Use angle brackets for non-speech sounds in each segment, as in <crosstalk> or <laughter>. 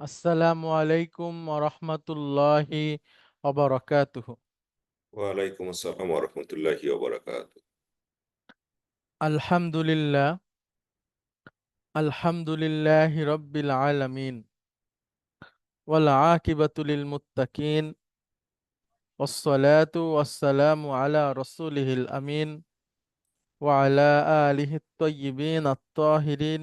আসসালামু আলাইকুম রহমতুল্লাহি অবরাকাতুহু ওয়ালাইকুম আসসালাম ওরহমতুল্লাহি ওবরাকাত আলহামদুলিল্লাহ আলহামদুলিল্লাহ রব্বিল আলামিন ওয়াল আকিবাতু লিল মুত্তাকিন والصلاة والسلام على رسوله الأمين وعلى آله الطيبين الطاهرين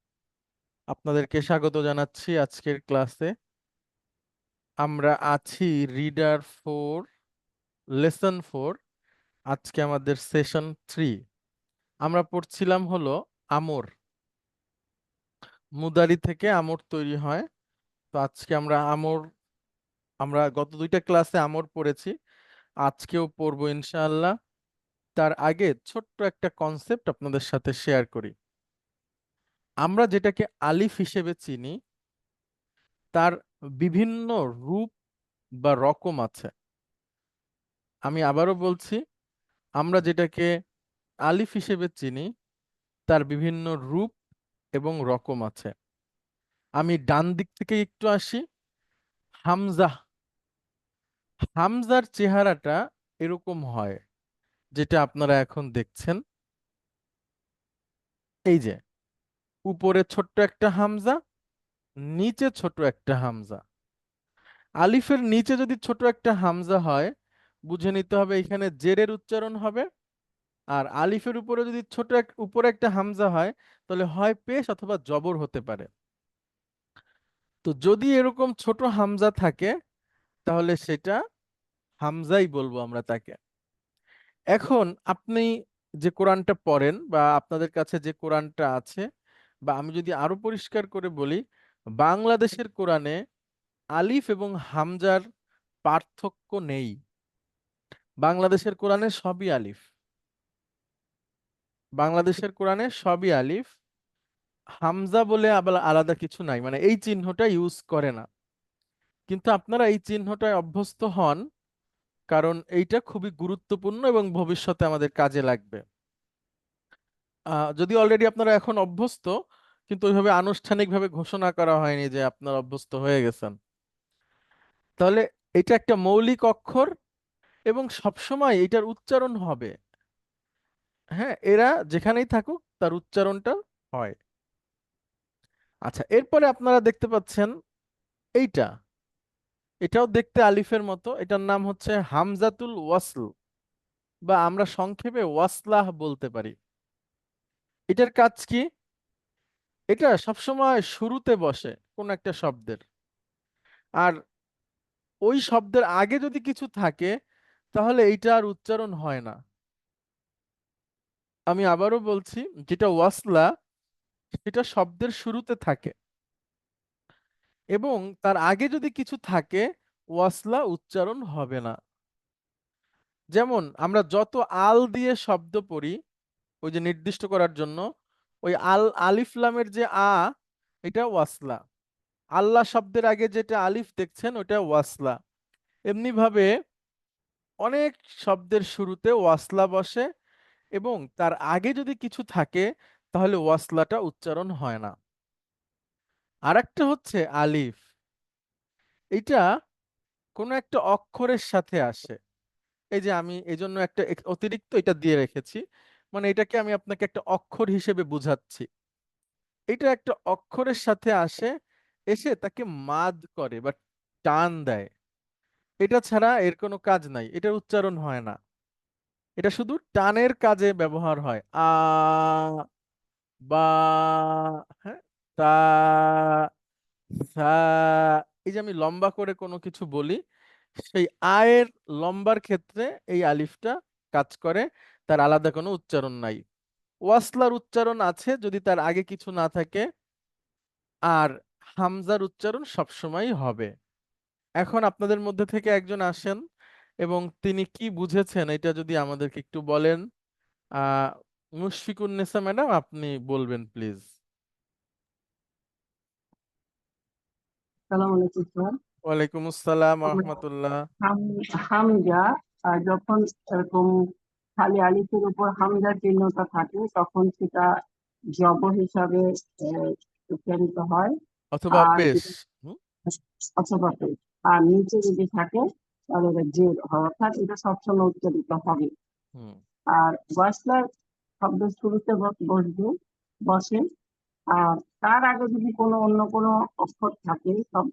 আপনাদেরকে স্বাগত জানাচ্ছি আজকের ক্লাসে। আমরা আছি রিডার ফোর লেসন ফোর আজকে আমাদের সেশন থ্রি আমরা পড়ছিলাম হলো আমর। মুদারি থেকে আমর তৈরি হয়। তো আজকে আমরা আমর, আমরা গত দুইটা ক্লাসে আমর পড়েছি। আজকেও পড়ব ইনশাআল্লাহ। তার আগে ছোট্ট একটা কনসেপ্ট আপনাদের সাথে শেয়ার করি। আমরা যেটাকে আলিফ হিসেবে চিনি, তার বিভিন্ন রূপ বা রকম আছে। আমি আবারও বলছি, আমরা যেটাকে আলিফ হিসেবে চিনি, তার বিভিন্ন রূপ এবং রকম আছে। আমি ডান দিক থেকে একটু আসি। হামজা, হামজার চেহারাটা এরকম হয়, যেটা আপনারা এখন দেখছেন। এই যে উপরে ছোট্ট একটা হামজা, নিচে ছোট একটা হামজা। আলিফের নিচে যদি ছোট একটা হামজা হয়, বুঝে নিতে হবে এখানে জেরের উচ্চারণ হবে। আর আলিফের উপরে যদি ছোট এক, উপরে একটা হামজা হয়, তাহলে হয় পেশ অথবা জবর হতে পারে। তো যদি এরকম ছোট হামজা থাকে, তাহলে সেটা হামজাই বলব আমরা তাকে। এখন আপনি যে কোরআনটা পড়েন বা আপনাদের কাছে যে কোরআনটা আছে বা আমি যদি আরও পরিষ্কার করে বলি বাংলাদেশের কোরআনে আলিফ এবং হামজার পার্থক্য নেই। বাংলাদেশের কোরআনে সবই আলিফ। বাংলাদেশের কোরআনে সবই আলিফ। হামজা বলে আবার আলাদা কিছু নাই মানে এই চিহ্নটা ইউজ করে না। কিন্তু আপনারা এই চিহ্নটায় অভ্যস্ত হন কারণ এইটা খুবই গুরুত্বপূর্ণ এবং ভবিষ্যতে আমাদের কাজে লাগবে। যদি অলরেডি আপনারা এখন অভ্যস্ত, কিন্তু ওইভাবে আনুষ্ঠানিকভাবে ঘোষণা করা হয়নি যে আপনারা অভ্যস্ত হয়ে গেছেন। তাহলে এটা একটা মৌলিক অক্ষর এবং সবসময় এটার উচ্চারণ হবে। হ্যাঁ এরা যেখানেই থাকুক তার উচ্চারণটা হয়। আচ্ছা এরপরে আপনারা দেখতে পাচ্ছেন এইটা। এটাও দেখতে আলিফের মতো। এটার নাম হচ্ছে হামজাতুল ওয়াসল বা আমরা সংক্ষেপে ওয়াসলাহ বলতে পারি। এটার কাজ কি? এটা সবসময় শুরুতে বসে কোন একটা শব্দের। আর ওই শব্দের আগে যদি কিছু থাকে, তাহলে এইটা আর উচ্চারণ হয় না। আমি আবারও বলছি, যেটা ওয়াসলা, সেটা শব্দের শুরুতে থাকে। এবং তার আগে যদি কিছু থাকে, ওয়াসলা উচ্চারণ হবে না। যেমন আমরা যত আল দিয়ে শব্দ পড়ি ওই যে নির্দিষ্ট করার জন্য, ওই আল আলিফলামের যে আ, এটা ওয়াসলা। আল্লাহ শব্দের আগে যেটা আলিফ দেখছেন, ওটা ওয়াসলা। এমনি ভাবে অনেক শব্দের শুরুতে ওয়াসলা বসে এবং তার আগে যদি কিছু থাকে, তাহলে ওয়াসলাটা উচ্চারণ হয় না। আরেকটা হচ্ছে আলিফ। এটা কোনো একটা অক্ষরের সাথে আসে। এই যে আমি এই জন্য একটা অতিরিক্ত এটা দিয়ে রেখেছি। মানে এটাকে আমি আপনাকে একটা অক্ষর হিসেবে বুঝাচ্ছি। এটা একটা অক্ষরের সাথে আসে, এসে তাকে মাদ করে বা টান দেয়। এটা ছাড়া এর কোনো কাজ নাই, এটার উচ্চারণ হয় না। এটা শুধু টানের কাজে ব্যবহার হয়। আ, বা হ্যাঁ তা, সা, এই যে আমি লম্বা করে কোনো কিছু বলি, সেই আয়ের লম্বার ক্ষেত্রে এই আলিফটা কাজ করে। তার আলাদা কোনো উচ্চারণ নাই। ওয়াসলার উচ্চারণ আছে যদি তার আগে কিছু না থাকে আর হামজার উচ্চারণ সবসময় হবে। এখন আপনাদের মধ্যে থেকে একজন আসেন এবং তিনি কি বুঝেছেন এটা যদি আমাদেরকে একটু বলেন। আহ মুশফিকুন্নেসা ম্যাডাম আপনি বলবেন প্লিজ। সালাম আলাইকুম স্যার। ওয়ালাইকুম আসসালাম রহমতুল্লাহ। হামজা যখন এরকম খালি আলিফের উপর হামজা চিহ্নটা থাকে তখন সেটা জব হিসাবে উচ্চারিত হয়। অথবা আর পেশ। অথবা পেশ। আর নিচে যদি থাকে তাহলে এটা জের হয়। অর্থাৎ এটা সবসময় উচ্চারিত হবে। আর ওয়াসলার শব্দ শুরুতে বসবে বসে। আর তার আগে যদি কোনো অন্য কোনো অক্ষর থাকে সব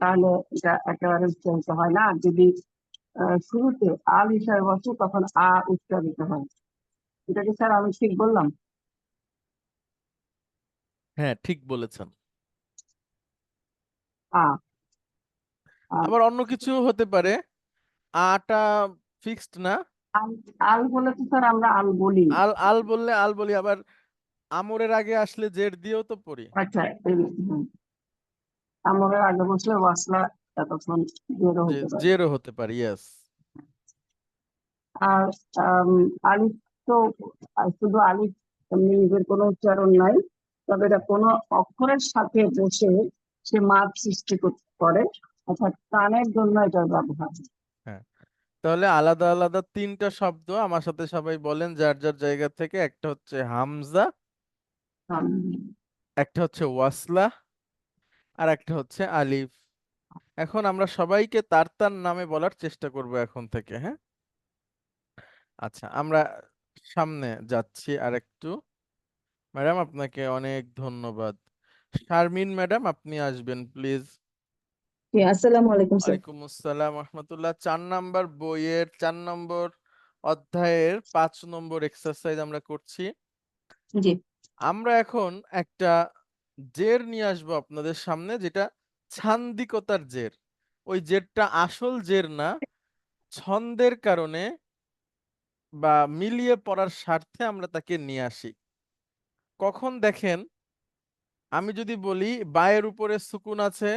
তাহলে এটা একেবারে উচ্চারিত হয় না। আর যদি শুরুতে আল হিসাবে বসে তখন আ উচ্চারিত হয়। এটা কি স্যার আমি ঠিক বললাম? হ্যাঁ ঠিক বলেছেন। আ। আবার অন্য কিছু হতে পারে। আটা ফিক্সড না? আল আল বলে তো স্যার আমরা আল বলি। আল আল বললে আল বলি আবার আমরের আগে আসলে জের দিয়েও তো পড়ি। আচ্ছা আমরের আগে বসলে ওয়াসলা তখন বেরো যে হতে পারে। হতে পারে ইয়েস আর আলিফ তো শুধু আলিফ নিজের কোনো উচ্চারণ নাই তবে এটা কোনো অক্ষরের সাথে বসে সে মাদ সৃষ্টি করে অর্থাৎ টানের জন্য এটার ব্যবহার। তাহলে আলাদা আলাদা তিনটা শব্দ আমার সাথে সবাই বলেন যার যার জায়গা থেকে একটা হচ্ছে হামজা একটা হচ্ছে ওয়াসলা আর একটা হচ্ছে আলিফ। এখন আমরা সবাইকে তার তার নামে বলার চেষ্টা করব এখন থেকে হ্যাঁ? আচ্ছা আমরা সামনে যাচ্ছি আরেকটু। ম্যাডাম আপনাকে অনেক ধন্যবাদ। শারমিন ম্যাডাম আপনি আসবেন প্লিজ। আসসালামু আলাইকুম স্যার। ওয়ালাইকুম আসসালাম রহমতুল্লাহ। চার নম্বর বইয়ের চার নম্বর অধ্যায়ের পাঁচ নম্বর এক্সারসাইজ আমরা করছি। জি। আমরা এখন একটা জের নিয়ে আসব আপনাদের সামনে যেটা ছান্দিকতার জের। ওই জেরটা আসল জের না ছন্দের কারণে বা মিলিয়ে পড়ার স্বার্থে আমরা তাকে নিয়ে আসি। কখন দেখেন আমি যদি বলি বায়ের উপরে সুকুন আছে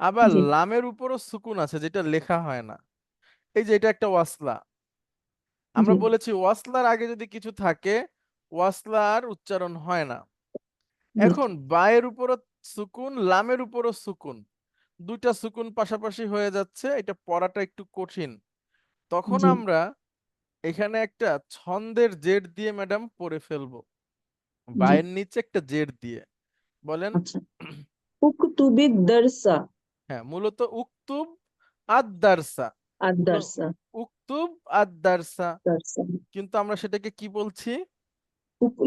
আবার লামের উপরও সুকুন আছে যেটা লেখা হয় না। এই যে এটা একটা ওয়াসলা। আমরা বলেছি ওয়াসলার আগে যদি কিছু থাকে ওয়াসলার উচ্চারণ হয় না। এখন বায়ের উপরও সুকুন লামের উপরও সুকুন। দুইটা সুকুন পাশাপাশি হয়ে যাচ্ছে এটা পড়াটা একটু কঠিন। তখন আমরা এখানে একটা ছন্দের জের দিয়ে ম্যাডাম পড়ে ফেলব। বায়ের নিচে একটা জের দিয়ে। বলেন? আচ্ছা। <clears throat> উকতুবি দারসা হ্যাঁ মূলত উক্তুব আদ-দারসা। আদ-দারসা। উক্তুব আদ-দারসা। কিন্তু আমরা সেটাকে কি বলছি?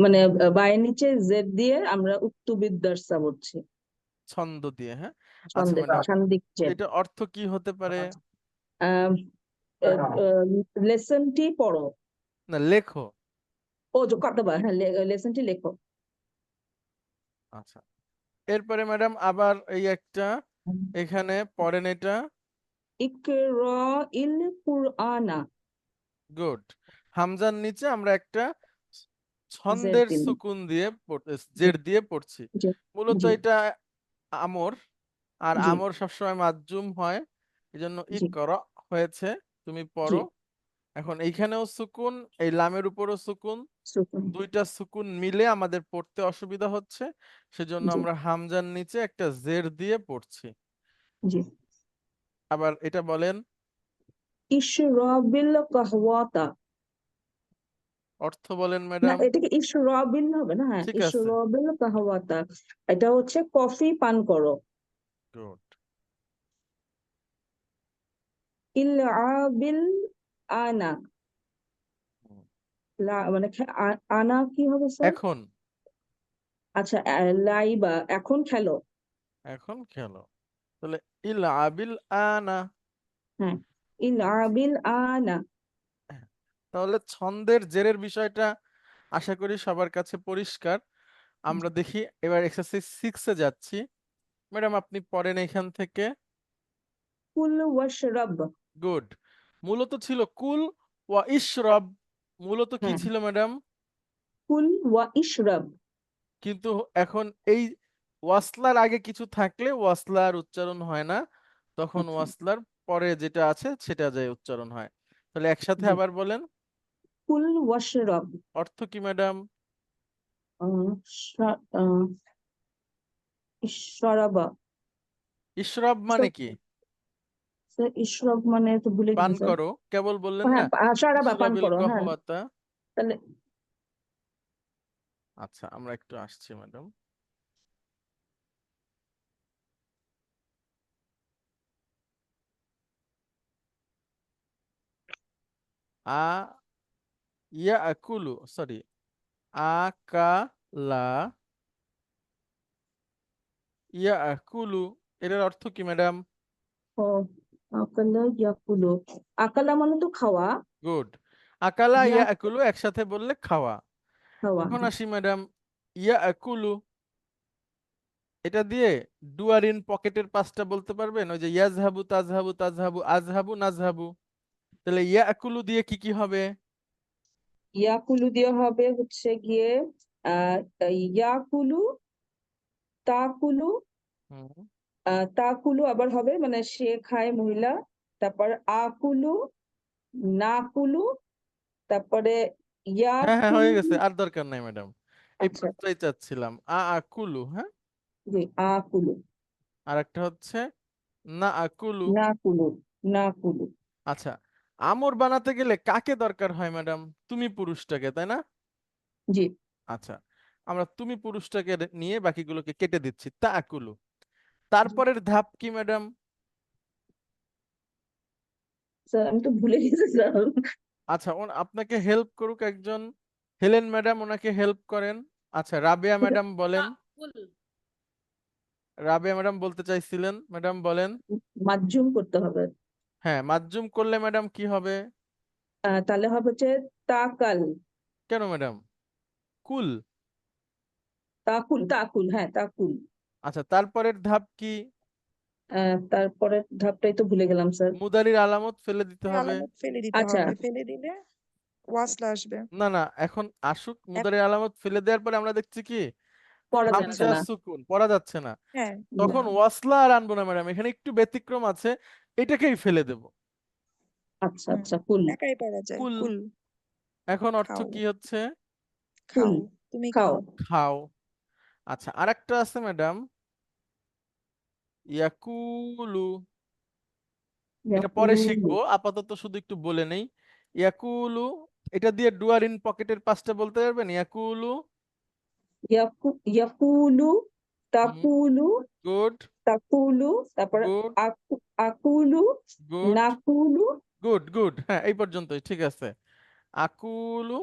মানে বায়ের নিচে জেড দিয়ে আমরা উকতুবি দারসা বলছি ছন্দ দিয়ে হ্যাঁ? আচ্ছা সান্দিক এটা অর্থ কি হতে পারে? লেসনটি পড়ো। না লেখো। ও যে কথা হ্যাঁ লেসনটি লেখো। আচ্ছা। এরপরে ম্যাডাম আবার এই একটা এখানে পড়েন এটা। ইকরা ইল কুরআনা। গুড। হামজার নিচে আমরা একটা ছন্দের সুকুন দিয়ে জের দিয়ে পড়ছি। মূলত এটা আমর আর। আমর সবসময় মাজ্জুম হয় এজন্য। ইকরা হয়েছে তুমি পড়ো। এখন এইখানেও সুকুন এই লামের উপরও সুকুন সুকুন দুইটা সুকুন মিলে আমাদের পড়তে অসুবিধা হচ্ছে সেজন্য আমরা হামজার নিচে একটা জের দিয়ে পড়ছি। আবার এটা বলেন ইশরাবিল কাহওয়াতা অর্থ বলেন না ম্যাডাম এটাকে ইশরাবিল হবে না? হ্যাঁ ঠিক আছে। ইশরাবিল কাহওয়াতা এটা হচ্ছে কফি পান করো। গুড ইলআবিল আনা। হুম। লা মানে খে- আ- আনা কি হবে স্যার এখন। আচ্ছা আ- লাইবা। এখন খেলো। এখন খেলো। তাহলে ইল আবিল আনা। ইলআবিল আনা। তাহলে ছন্দের জেরের বিষয়টা আশা করি সবার কাছে পরিষ্কার। আমরা দেখি এবার এক্সারসাইজ সিক্সে যাচ্ছি। ম্যাডাম আপনি পড়েন এখান থেকে। কুল ওয়াশরাব গুড। মূলত ছিল কুল ওয়া ইশরব। মূলত কি। ছিল ম্যাডাম? কুল ওয়া ইশরাব। কিন্তু এখন এই ওয়াসলার আগে কিছু থাকলে ওয়াসলার উচ্চারণ হয় না। তখন আচ্ছা। ওয়াসলার পরে যেটা আছে সেটা যায় উচ্চারণ হয়। তাহলে একসাথে আবার বলেন। কুল ওয়াশরাব। অর্থ কি ম্যাডাম? ইশরাবা। ইশরাব মানে কি? ইশরাব মানে তো ভুলে পান করো কেবল বললেন হ্যাঁ না? পান করো হ্যাঁ। তাহলে আচ্ছা আমরা একটু আসছি ম্যাডাম। আ ইয়াকুলু সরি আকালা ইয়াকুলু এটার অর্থ কি ম্যাডাম ও আকালা ইয়াকুলু আকালা মানে তো খাওয়া গুড আকালা ইয়া- একসাথে বললে খাওয়া এখন আসি ম্যাডাম ইয়াকুলু এটা দিয়ে ডুয়ারিন পকেটের পাঁচটা বলতে পারবেন ওই যে ইয়াজহাবু তাজহাবু তাজহাবু আজহাবু নাজহাবু তাহলে ইয়াকুলু দিয়ে কি কি হবে ইয়াকুলু দিয়ে হবে হচ্ছে গিয়ে ইয়াকুলু তাকুলু তাকুলু আবার হবে মানে সে খায় মহিলা তারপর আকুলু নাকুলু তারপরে হ্যাঁ হ্যাঁ হয়ে গেছে আর দরকার নাই ম্যাডাম। এই আচ্ছা। চাচ্ছিলাম আ আকুলু হ্যাঁ? জি আকুলু। আর একটা হচ্ছে না আকুলু। নাকুলু নাকুলু। আচ্ছা আমর বানাতে গেলে কাকে দরকার হয় ম্যাডাম? তুমি পুরুষটাকে তাই না? জি। আচ্ছা আমরা তুমি পুরুষটাকে নিয়ে বাকিগুলোকে কেটে দিচ্ছি তা আকুলু তারপরের ধাপ কি ম্যাডাম? স্যার আমি তো ভুলে গেছি স্যার আচ্ছা আপনাকে হেল্প করুক একজন। হেলেন ম্যাডাম ওনাকে হেল্প করেন। আচ্ছা রাবেয়া ম্যাডাম বলেন। রাবেয়া ম্যাডাম বলতে চাইছিলেন ম্যাডাম বলেন। মাজুম করতে হবে। হ্যাঁ মাজজুম করলে ম্যাডাম কি হবে? আহ, তাহলে হবে হচ্ছে তাকাল। কেন ম্যাডাম? কুল। তাকুল তাকুল হ্যাঁ তাকুল। আচ্ছা তারপরের ধাপ কি? আহ, তারপরে ধাপটাই তো ভুলে গেলাম স্যার। মুদারির আলামত ফেলে দিতে হবে। আলামত ফেলে দিতে আচ্ছা। হবে ফেলে দিলে ওয়াসলা আসবে। না না এখন আসুক মুদারির আলামত ফেলে দেওয়ার পরে আমরা দেখছি কি? পড়া যাচ্ছে হামজা না। সুকুন পড়া যাচ্ছে না। হ্যাঁ। তখন ওয়াসলা আর আনব না ম্যাডাম। এখানে একটু ব্যতিক্রম আছে। এটাকেই ফেলে দেব। আচ্ছা আচ্ছা কুল একাই পড়া যায় কুল। কুল এখন অর্থ খাও। কি হচ্ছে? খাও। কুল তুমি খাও। খাও। খাও। আচ্ছা আরেকটা আছে ম্যাডাম। ইয়াকুলু। এটা পরে ইয়াকুলু। শিখব আপাতত শুধু একটু বলে নেই। ইয়াকুলু এটা দিয়ে ডুয়ার ইন পকেটের পাঁচটা বলতে পারবেন? ইয়াকুলু। ইয়াকু ইয়াকুলু তাকুলু। গুড। তাকুলু তারপর আকুলু গুড নাকুলু। গুড গুড হ্যাঁ এই পর্যন্তই ঠিক আছে। আকুলু।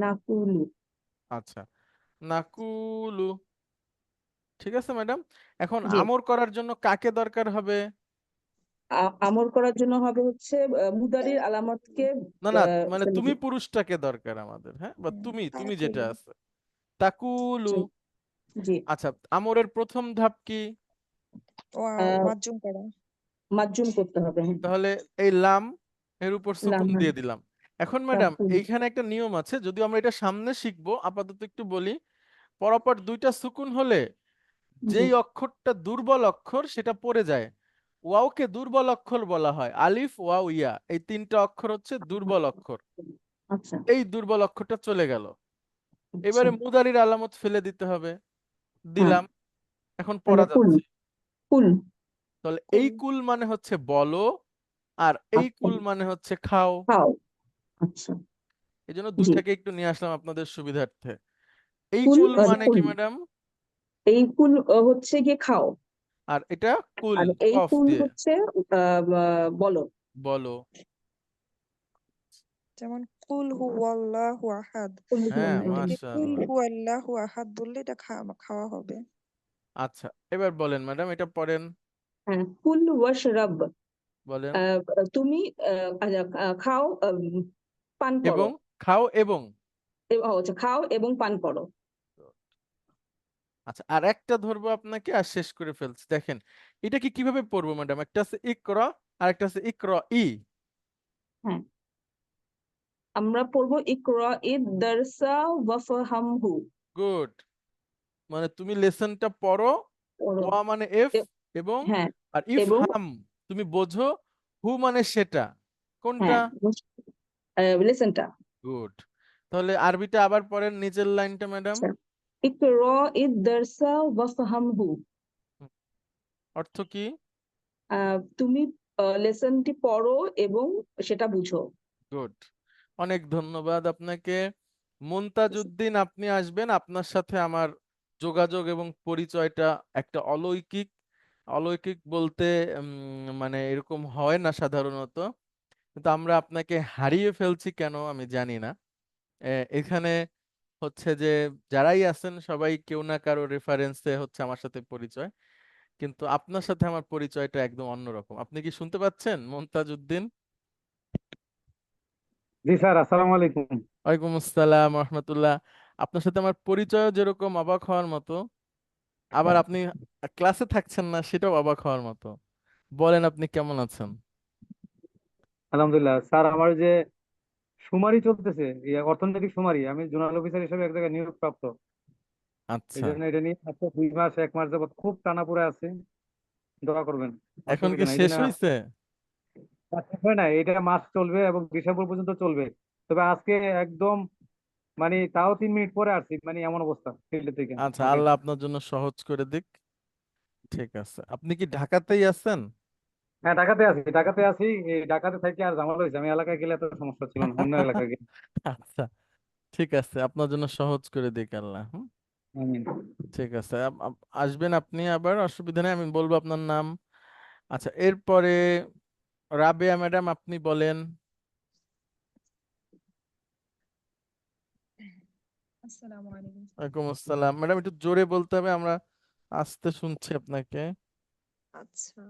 নাকুলু। আচ্ছা নাকুলু। ঠিক আছে ম্যাডাম? এখন জি। আমর করার জন্য কাকে দরকার হবে? আ- আমর করার জন্য হবে হচ্ছে আহ, মুদারির আলামতকে না না আহ, মানে তুমি পুরুষটাকে দরকার আমাদের হ্যাঁ? বা তুমি তুমি যেটা তাকুলু। আছে। তাকুলু। জি। আচ্ছা আমরের প্রথম ধাপ কি? মাজুম করা। মাজুম করতে হবে হ্যাঁ। তাহলে এই লাম এর উপর সুকুন হ্যাঁ। দিয়ে দিলাম। এখন ম্যাডাম এইখানে একটা নিয়ম আছে যদিও আমরা এটা সামনে শিখব আপাতত একটু বলি। পরপর দুইটা সুকুন হলে যেই অক্ষরটা দুর্বল অক্ষর সেটা পড়ে যায়। ওয়াওকে দুর্বল অক্ষর বলা হয় আলিফ ওয়াও ইয়া। এই তিনটা অক্ষর হচ্ছে দুর্বল অক্ষর। আচ্ছা। এই দুর্বল অক্ষরটা চলে গেল। এবারে আচ্ছা। মুদারির আলামত ফেলে দিতে হবে। দিলাম এখন পড়া যাচ্ছে। কুল। তাহলে এই কুল। মানে হচ্ছে বলো আর এই আচ্ছা। কুল মানে হচ্ছে খাও। খাও। আচ্ছা। এই জন্য জি। একটু নিয়ে আসলাম আপনাদের সুবিধার্থে। এই কুল মানে কি ম্যাডাম? এই কুল হচ্ছে গিয়ে খাও। আর এটা কুল আর এই কুল দিয়ে। হচ্ছে বলো। বলো। যেমন কুল হু আল্লাহু আহাদ কুল হ্যাঁ হু আল্লাহু আহাদ বললে এটা খাওয়া হবে। আচ্ছা এবার বলেন ম্যাডাম এটা পড়েন। হ্যাঁ কুল ওয়াশরাব। বলেন। তুমি আহ, আচ্ছা, খাও পান করো। এবং? খাও এবং? আচ্ছা খাও এবং পান করো। আচ্ছা আর একটা ধরবো আপনাকে আর শেষ করে ফেলছি। দেখেন এটা কি কীভাবে পড়ব ম্যাডাম? একটা আছে ইকরা আর একটা আছে ইকরা ই। আমরা পড়ব ইকরা ইদ দারসা ওয়াফহামহু। গুড। মানে তুমি লেসনটা পড়ো ওয়া মানে এফ এবং হ্যাঁ। আর ইফহাম তুমি বোঝো হু মানে সেটা। কোনটা? হ্যাঁ লেসনটা। গুড। তাহলে আরবিটা আবার পড়েন নিচের লাইনটা ম্যাডাম। আচ্ছা। ইকরা ইদ দারসা ওয়াফহামহু। অর্থ কি? তুমি লেসনটি পড়ো এবং সেটা বুঝো। গুড। অনেক ধন্যবাদ আপনাকে। মুনতাজউদ্দিন আপনি আসবেন। আপনার সাথে আমার যোগাযোগ এবং পরিচয়টা একটা অলৌকিক অলৌকিক বলতে মানে এরকম হয় না সাধারণত। কিন্তু আমরা আপনাকে হারিয়ে ফেলছি কেন আমি জানি না। এখানে হচ্ছে যে যারাই আছেন, সবাই কেউ না কারও রেফারেন্সে হচ্ছে আমার সাথে পরিচয়। কিন্তু আপনার সাথে আমার পরিচয়টা একদম অন্যরকম। আপনি কি শুনতে পাচ্ছেন মুনতাজউদ্দিন জি স্যার আসসালামু আলাইকুম। ওয়ালাইকুম আসসালাম রহমতুল্লাহ। আপনার সাথে আমার পরিচয় যেরকম অবাক হওয়ার মতো আবার আপনি ক্লাসে থাকছেন না সেটাও অবাক হওয়ার মতো। বলেন আপনি কেমন আছেন? আলহামদুলিল্লাহ। স্যার আমার যে শুমারি চলতেছে এই অর্থনৈতিক শুমারি আমি জোনাল অফিসার হিসেবে এক জায়গায় নিয়োগ প্রাপ্ত এই আচ্ছা জন্য এটা নিয়ে আজকে দুই মাস এক মাস যাবত খুব টানাপোড়ে আছে। দোয়া করবেন। এখন কি অসুবিধা নাই শেষ এটা হয়েছে হয় না এটা মাস চলবে এবং ডিসেম্বর পর্যন্ত চলবে। তবে আজকে একদম মানে তাও তিন মিনিট পরে আসছি মানে এমন অবস্থা ফিল্ড থেকে। আচ্ছা আল্লাহ আপনার জন্য সহজ করে দিক। ঠিক আছে। আপনি কি ঢাকাতেই আছেন? হ্যাঁ ঢাকাতে আছি ঢাকাতে আছি। এই ঢাকাতে থেকে আর ঝামেলা হয়েছে। আমি এলাকায় গেলে এত সমস্যা ছিল না অন্য এলাকায় গেলে। আচ্ছা ঠিক আছে। আপনার জন্য সহজ করে দিক আল্লাহ হুম? ঠিক আছে। আসবেন আপনি আবার অসুবিধা নেই আমি বলব আপনার নাম। আচ্ছা এরপরে রাবেয়া ম্যাডাম আপনি বলেন। ওয়ালাইকুম আসসালাম। ম্যাডাম একটু জোরে বলতে হবে আমরা আস্তে শুনছি আপনাকে। আচ্ছা।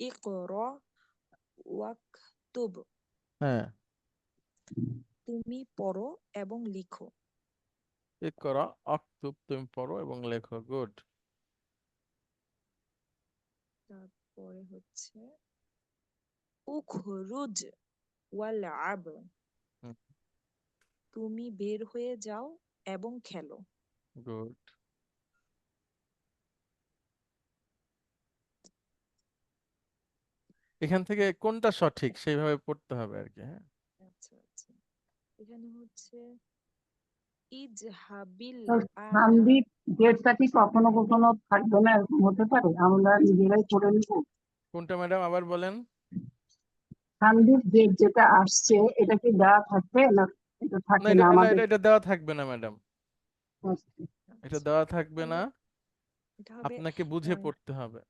ইকরা ওয়াকতুব। হ্যাঁ। তুমি পড়ো এবং লিখো। ইকরা তুমি পড়ো এবং লেখো। গুড। তারপরে হচ্ছে উখরুজ ওয়ালআব হুম। তুমি বের হয়ে যাও এবং খেলো। গুড। এখান থেকে কোনটা সঠিক? সেইভাবে পড়তে হবে আর কি হ্যাঁ? আচ্ছা আচ্ছা। এখানে হচ্ছে ইজহাবিল ডেটটা কি কখনো কখনো থাকবে না এরকম হতে পারে? আমরা নিজেরাই করে নিব। কোনটা ম্যাডাম? আবার বলেন। সান্দিপ ডেট যেটা আসছে এটা কি দেওয়া থাকবে না? এটা না থাকে এটা না আমাদের। এটা এটা দেওয়া থাকবে না ম্যাডাম। এটা আচ্ছা দেওয়া থাকবে না। আপনাকে বুঝে পড়তে হবে।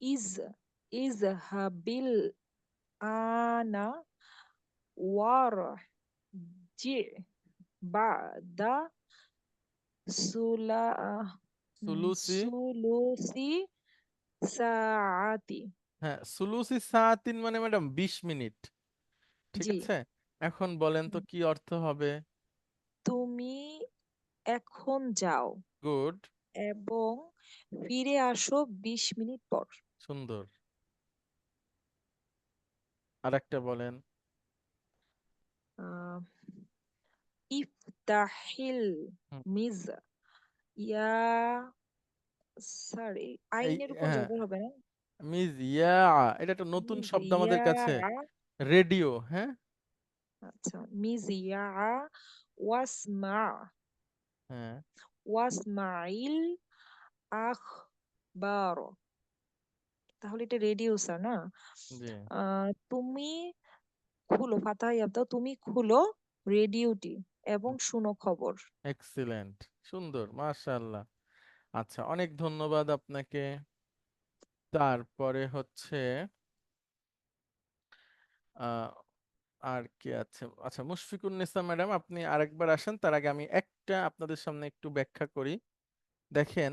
ইজ ইজহাবিল আনা ওয়ার জি সুলা উম, সুলুসি। সুলুসি সাআতি। হ্যাঁ সুলুসি সাতিন মানে ম্যাডাম বিশ মিনিট। ঠিক জি। আছে? এখন বলেন তো। কি অর্থ হবে? তুমি এখন যাও। গুড। এবং ফিরে আসো বিশ মিনিট পর। সুন্দর। আর একটা বলেন। আহ, ইফতাহিল। মিজ ইয়া সরি আইনের উপর হ্যাঁ জবর হবে না মিজ ইয়া এটা একটা নতুন শব্দ আমাদের কাছে ইয়া রেডিও হ্যাঁ আচ্ছা মিজ ইয়া ওয়াসমা হ্যাঁ ওয়াসমাইল আখবার তাহলে এটা রেডিও রেডিউসার না জি আহ, তুমি খুলো ফাতাহ ইয়াব দাও তুমি খুলো রেডিওটি এবং শুনো খবর। এক্সিলেন্ট সুন্দর, মাশাআল্লাহ। আচ্ছা অনেক ধন্যবাদ আপনাকে। তারপরে হচ্ছে আহ আর কি আছে? আচ্ছা মুশফিকুন নিসা ম্যাডাম, আপনি আরেকবার আসেন, তার আগে আমি একটা আপনাদের সামনে একটু ব্যাখ্যা করি। দেখেন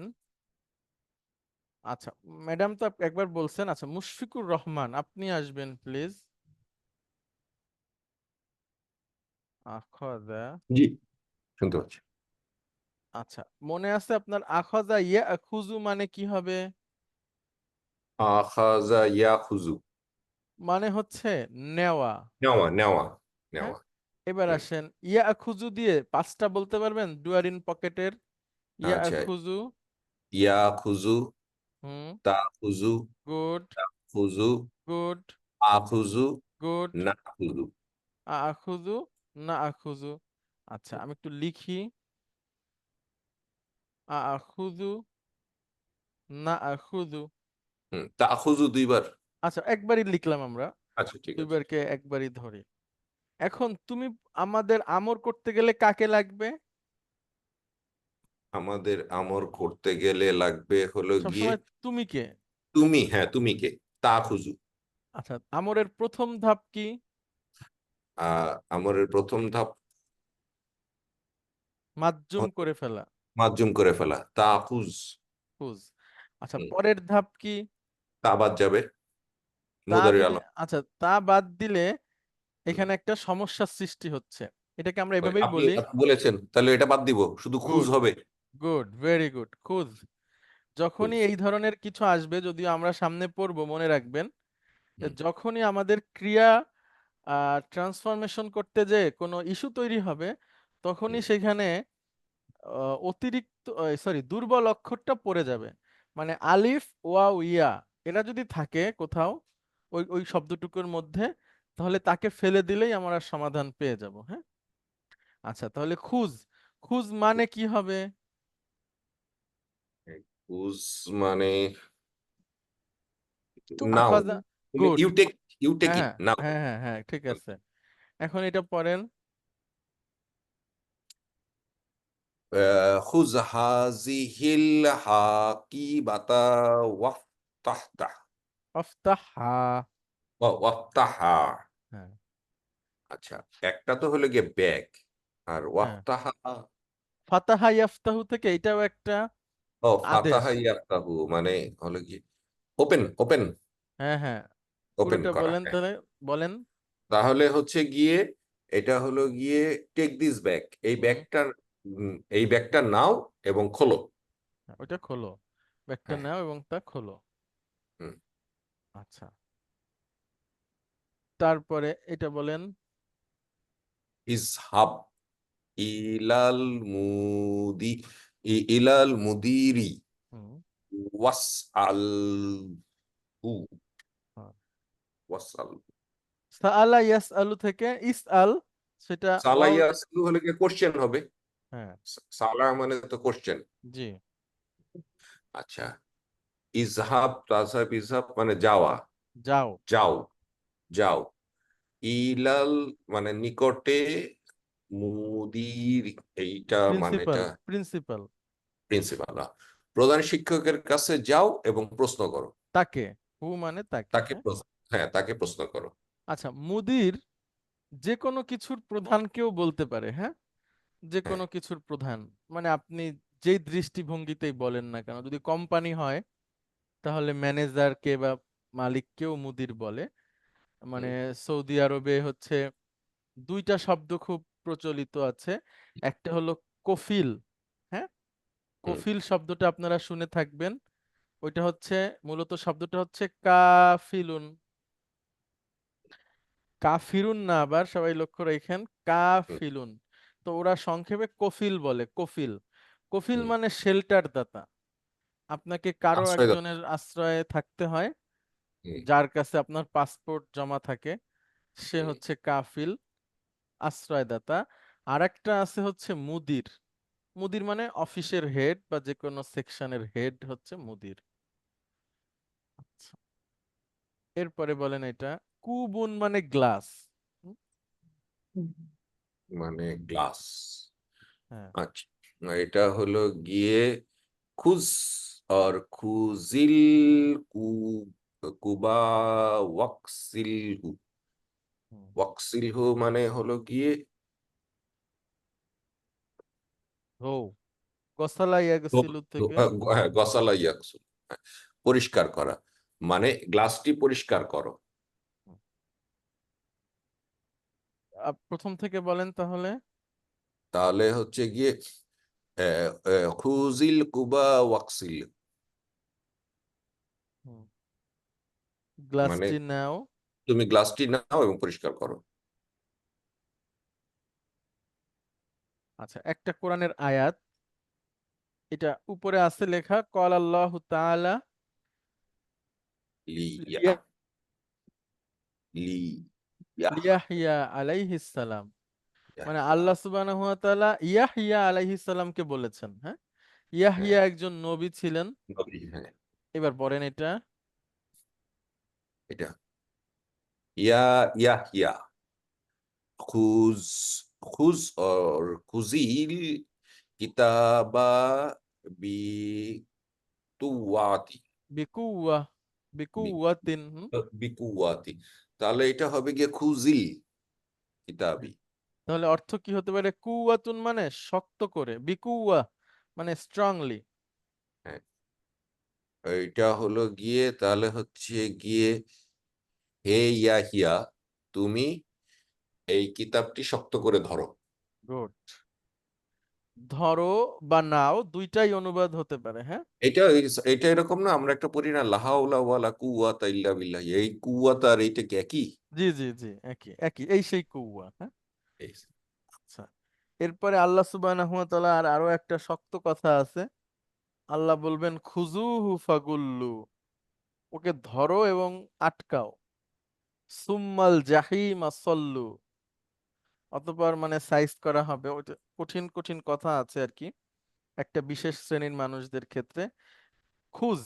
আচ্ছা ম্যাডাম তো একবার বলছেন আচ্ছা মুশফিকুর রহমান, আপনি আসবেন, প্লিজ। আখাযা জি শুনতে পাচ্ছি। আচ্ছা মনে আছে আপনার আখাযা ইয়াখুযু মানে কি হবে? আখাযা ইয়াখুযু মানে হচ্ছে নেওয়া। নেওয়া নেওয়া হ্যাঁ নেওয়া। এবার। আসেন ইয়াখুযু দিয়ে পাঁচটা বলতে পারবেন? ডুয়ার ইন পকেটের। আচ্ছা। ইয়াখুযু হুম। তাখুজু গুড। খুজু। গুড। আখুজু গুড। নাখুজু আখুজু না আখুজু আচ্ছা আমি একটু লিখি। আখুজু না আখুজু হুম তাখুজু দুইবার। আচ্ছা একবারই লিখলাম আমরা। আচ্ছা ঠিক আছে। দুইবারকে একবারই ধরি। এখন তুমি আমাদের আমর করতে গেলে কাকে লাগবে? আমাদের আমর করতে গেলে লাগবে হলো গিয়ে সবসময় তুমি কে? তুমি হ্যাঁ তুমি কে? তাখুজু আচ্ছা আমরের প্রথম ধাপ কি? আমরের প্রথম ধাপ মাজ্জুম হ্যাঁ। করে ফেলা। মাজ্জুম করে ফেলা। আচ্ছা পরের ধাপ কি? তা বাদ যাবে। মুদারি আলম। আচ্ছা তা বাদ দিলে এখানে একটা সমস্যার সৃষ্টি হচ্ছে। এটাকে আমরা এভাবেই বলি বলেছেন তাহলে এটা বাদ দিব। শুধু খুজ হবে। গুড ভেরি গুড খুঁজ। যখনই এই ধরনের কিছু আসবে যদিও আমরা সামনে পড়ব মনে রাখবেন যখনই আমাদের ক্রিয়া ট্রান্সফরমেশন করতে যে কোনো ইস্যু তৈরি হবে তখনই সেখানে অতিরিক্ত সরি দুর্বল অক্ষরটা পড়ে যাবে। মানে আলিফ ওয়া ইয়া এটা যদি থাকে কোথাও ওই ওই শব্দটুকুর মধ্যে তাহলে তাকে ফেলে দিলেই আমরা সমাধান পেয়ে যাব হ্যাঁ? আচ্ছা তাহলে খুজ। খুজ মানে কি হবে? খুজ মানে নাও you take you take it হ্যাঁ নাও হ্যাঁ হ্যাঁ হ্যাঁ ঠিক আছে। এখন এটা পড়েন। খুজ হাজিহিল হাকিবাতা ওয়াফতাহতা। আফতাহা ওয়াফতাহা। হ্যাঁ। আচ্ছা একটা তো হলো গিয়ে ব্যাগ আর হ্যাঁ। ওয়াফতাহা ফাতাহা ইয়াফতাহু থেকে এটাও একটা ও আদেশ। ফাতাহা ইয়াফতাহু মানে হলো কি ওপেন ওপেন। হ্যাঁ হ্যাঁ। ওপেন পুরোটা করা বলেন হ্যাঁ। তাহলে বলেন তাহলে হচ্ছে গিয়ে এটা হলো গিয়ে টেক দিস ব্যাগ এই হুম। ব্যাগটার এই ব্যাগটা নাও এবং খোলো হ্যাঁ, ওটা খোলো ব্যাগটা হ্যাঁ। নাও এবং তা খোলো হুম। আচ্ছা তারপরে এটা বলেন ইসহাব ইলাল মুদি ই- ইলাল মুদিরি হুম, হ্যাঁ। ওয়াসআল সাআলা ইয়াসআলু থেকে ইসআল সেটা ওয়াও ইয়াসআলু হলে কি কোশ্চেন হবে। হ্যাঁ। সালা মানে তো কোশ্চেন জি। আচ্ছা। ইজহাব ইজহাব মানে যাওয়া। যাও। যাও। যাও। ইলাল মানে নিকটে মুদির এইটা মানে এটা প্রিন্সিপাল প্রিন্সিপাল প্রধান শিক্ষকের কাছে যাও এবং প্রশ্ন করো। তাকে। হু মানে তাকে তাকে হ্যাঁ? প্রশ্ন হ্যাঁ তাকে প্রশ্ন করো। আচ্ছা মুদির যে কোনো কিছুর প্রধানকেও বলতে পারে হ্যাঁ? যে হ্যাঁ। কোনো কিছুর প্রধান। মানে আপনি যেই দৃষ্টিভঙ্গিতেই বলেন না কেন যদি কোম্পানি হয় তাহলে ম্যানেজারকে বা মালিককেও মুদির বলে। মানে সৌদি আরবে হচ্ছে দুইটা শব্দ খুব প্রচলিত আছে। একটা হলো কফিল হ্যাঁ? কফিল শব্দটা আপনারা শুনে থাকবেন। ওইটা হচ্ছে মূলত শব্দটা হচ্ছে কাফিলুন। কাফিরুন না আবার সবাই লক্ষ্য রাখেন কাফিলুন। তো ওরা সংক্ষেপে কফিল বলে কফিল। কফিল মানে শেল্টার দাতা। আপনাকে কারও। একজনের আশ্রয়ে থাকতে হয় যার কাছে আপনার পাসপোর্ট জমা থাকে সে হচ্ছে কাফিল আশ্রয়দাতা। আর একটা আছে হচ্ছে মুদির। মুদির মানে অফিসের হেড বা যে কোনো সেকশনের হেড হচ্ছে মুদির। আচ্ছা। এরপরে বলেন এটা কুবুন মানে গ্লাস। মানে গ্লাস। হ্যাঁ। আচ্ছা এটা হলো গিয়ে খুজ আর খুজিল কু কুবা ওয়াকসিলহু হুম। ওয়াকসিলহু মানে হলো গিয়ে ও গসালা ইয়াগসিলু থেকে হ্যাঁ, গ- গসালা। ইয়াকসুল হ্যাঁ, পরিষ্কার করা। মানে গ্লাসটি পরিষ্কার করো আপ- প্রথম থেকে বলেন তাহলে। তাহলে হচ্ছে গিয়ে খুজিল কুবা ওয়াকসিল। মানে গ্লাসটি নাও। তুমি গ্লাসটি নাও এবং পরিষ্কার করো। আচ্ছা একটা কোরআনের আয়াত। এটা উপরে আছে লেখা কল আল্লাহ তাআলা লিয়া লিয়া- লিয়াহইয়া আলাইহিস সালাম। মানে আল্লাহ সুবহানাহু ওয়া তাআলা ইয়াহইয়া আলাইহিস সালামকে বলেছেন হ্যাঁ? ইয়াহইয়া একজন নবী ছিলেন। নবী, হ্যাঁ। এবার পড়েন এটা। এটা। ইয়া ইয়াহইয়া। খুজ খুজ অর খুজিল কিতাবা বি তুওয়াতি বিকুওয়া বিকুওয়াতিন হুম? বিকুওয়াতি তাহলে এটা হবে গিয়ে খুজিল কিতাবি। তাহলে অর্থ কি হতে পারে? কুওয়াতুন মানে শক্ত করে বিকুওয়া মানে স্ট্রংলি এটা হলো গিয়ে তাহলে হচ্ছে গিয়ে হে ইয়াহিয়া তুমি এই কিতাবটি শক্ত করে ধরো। গুড। ধরো বা নাও দুইটাই অনুবাদ হতে পারে হ্যাঁ? এটা এটা এরকম না আমরা একটা পড়ি না লাহাউলা ওয়ালা কুওয়াতা ইল্লা বিল্লাহ এই কুওয়াতা আর এইটা কি একই? জি জি জি একই একই এই সেই কুওয়া হ্যাঁ? আচ্ছা এরপরে আল্লাহ সুবহানাহু ওয়া তাআলা আর আরও একটা শক্ত কথা আছে আল্লাহ বলবেন খুজুহু ফাগুল্লু ওকে ধরো এবং আটকাও। সুম্মাল জাহিমা সল্লু অতঃপর মানে সাইজ করা হবে। ওইটা কঠিন কঠিন কথা আছে আর কি একটা বিশেষ শ্রেণির মানুষদের ক্ষেত্রে। খুজ।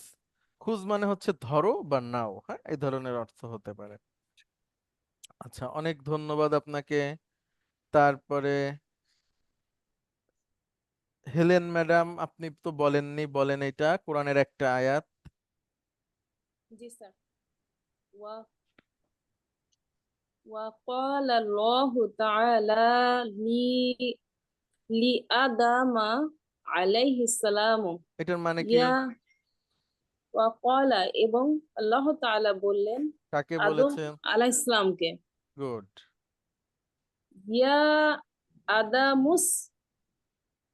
খুজ মানে হচ্ছে ধরো বা নাও হ্যাঁ? এই ধরনের অর্থ হতে পারে। আচ্ছা অনেক ধন্যবাদ আপনাকে। তারপরে হেলেন ম্যাডাম, আপনি তো বলেননি, বলেন এটা। কোরআনের একটা আয়াত। জি, স্যার। ওয়া وقال الله تعالى لي لآدم عليه السلام এটার মানে কি ইয়া وقال এবং আল্লাহ তাআলা বললেন কাকে আদম বলেছেন আলাইহিস সালামকে গুড ইয়া আদামুস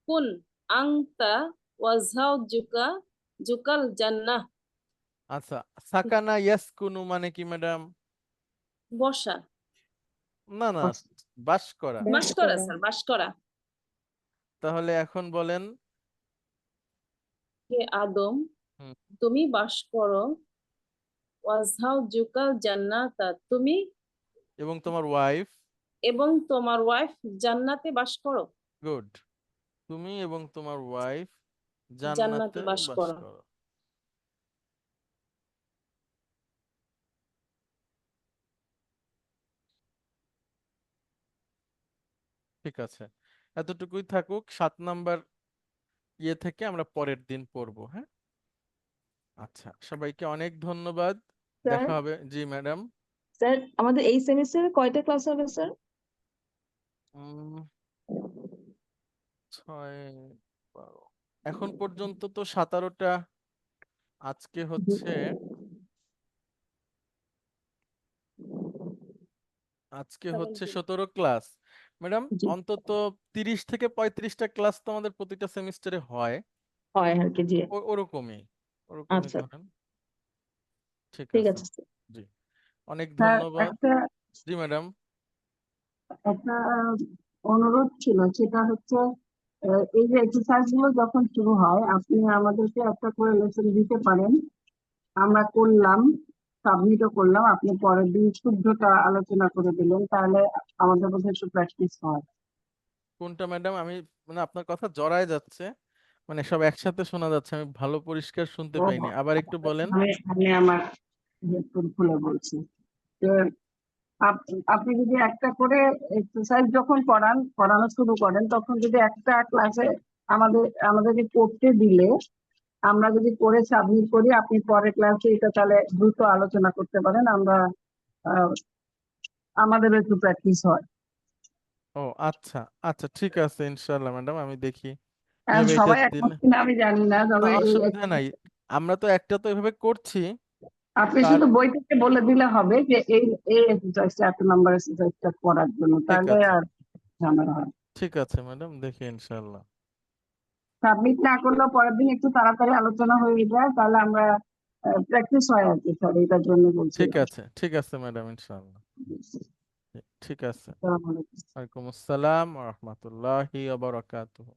কুন আনতা ওয়া যাওজুকা জুকাল জান্নাহ আচ্ছা সাকানা ইয়াসকুনু মানে কি ম্যাডাম বসা না না বাস- করা বাস করা স্যার বাস করা তাহলে এখন বলেন। হে আদম তুমি বাস করো। ওয়াজহাউ জুকাল জান্নাতা তুমি এবং তোমার ওয়াইফ এবং তোমার ওয়াইফ জান্নাতে বাস করো। গুড তুমি এবং তোমার ওয়াইফ জান্নাতে বাস করো। ঠিক আছে। এতটুকুই থাকুক সাত নাম্বার ইয়ে থেকে আমরা পরের দিন পড়ব হ্যাঁ? আচ্ছা সবাইকে অনেক ধন্যবাদ। দেখা হবে। জি ম্যাডাম। স্যার আমাদের এই সেমিস্টারে কয়টা ক্লাস হবে স্যার ছয় বারো। এখন পর্যন্ত তো সতেরোটা আজকে হচ্ছে আজকে হচ্ছে সতেরো ক্লাস। ম্যাডাম অন্তত তিরিশ থেকে পঁয়ত্রিশটা ক্লাস তো আমাদের প্রতিটা সেমিস্টারে হয়। হয় আর কি জি। ওরকমই ওরকমই আচ্ছা। ঠিক ঠিক আছে স্যার। অনেক ধন্যবাদ। জি ম্যাডাম। একটা অনুরোধ ছিল সেটা হচ্ছে এই যে এক্সারসাইজগুলো যখন শুরু হয় আপনি আমাদেরকে একটা করে লেসন দিতে পারেন। আমরা করলাম। সাবমিটও করলাম। আপনি পরের দিন শুদ্ধটা আলোচনা করে দিলেন তাহলে আমাদের মধ্যে একটু প্র্যাকটিস হয়। কোনটা ম্যাডাম আমি মানে আপনার কথা জড়ায় যাচ্ছে মানে সব একসাথে শোনা যাচ্ছে আমি ভালো পরিষ্কার শুনতে পাইনি। আবার একটু বলেন। আমি আমি আমার হেডফোন খুলে বলছি। আপনি যদি একটা করে এক্সারসাইজ যখন করান করানো শুরু করেন তখন যদি একটা ক্লাসে আমাদের আমাদেরকে করতে দিলে আমরা যদি করে সাবমিট করি আপনি পরের ক্লাসে এটা তাহলে দ্রুত আলোচনা করতে পারেন। আমরা আমাদের একটু প্র্যাকটিস হয়। ও আচ্ছা আচ্ছা ঠিক আছে ইনশাআল্লাহ ম্যাডাম আমি দেখি। সবাই একমত কিনা আমি জানি না তবে অসুবিধা নাই। আমরা তো একটা তো এভাবে করছি। আপনি শুধু বই থেকে বলে দিলে হবে যে এই এই এক্সারসাইজটা এত নাম্বার এক্সারসাইজটা করার জন্য। তাহলে আর ঝামেলা হয় ঠিক আছে ম্যাডাম দেখি ইনশাআল্লাহ। সাবমিট না করলেও পরের দিন একটু তাড়াতাড়ি আলোচনা হয়ে যায় তাহলে আমরা প্র্যাকটিস হয় আর কি স্যার এটার জন্য বলছি। ঠিক আছে ঠিক আছে ম্যাডাম ইনশাআল্লাহ। ঠিক আছে। আসসালামু আলাইকুম। ওয়ালাইকুম আসসালাম ওয়া রাহমাতুল্লাহি ওয়া বারাকাতুহু।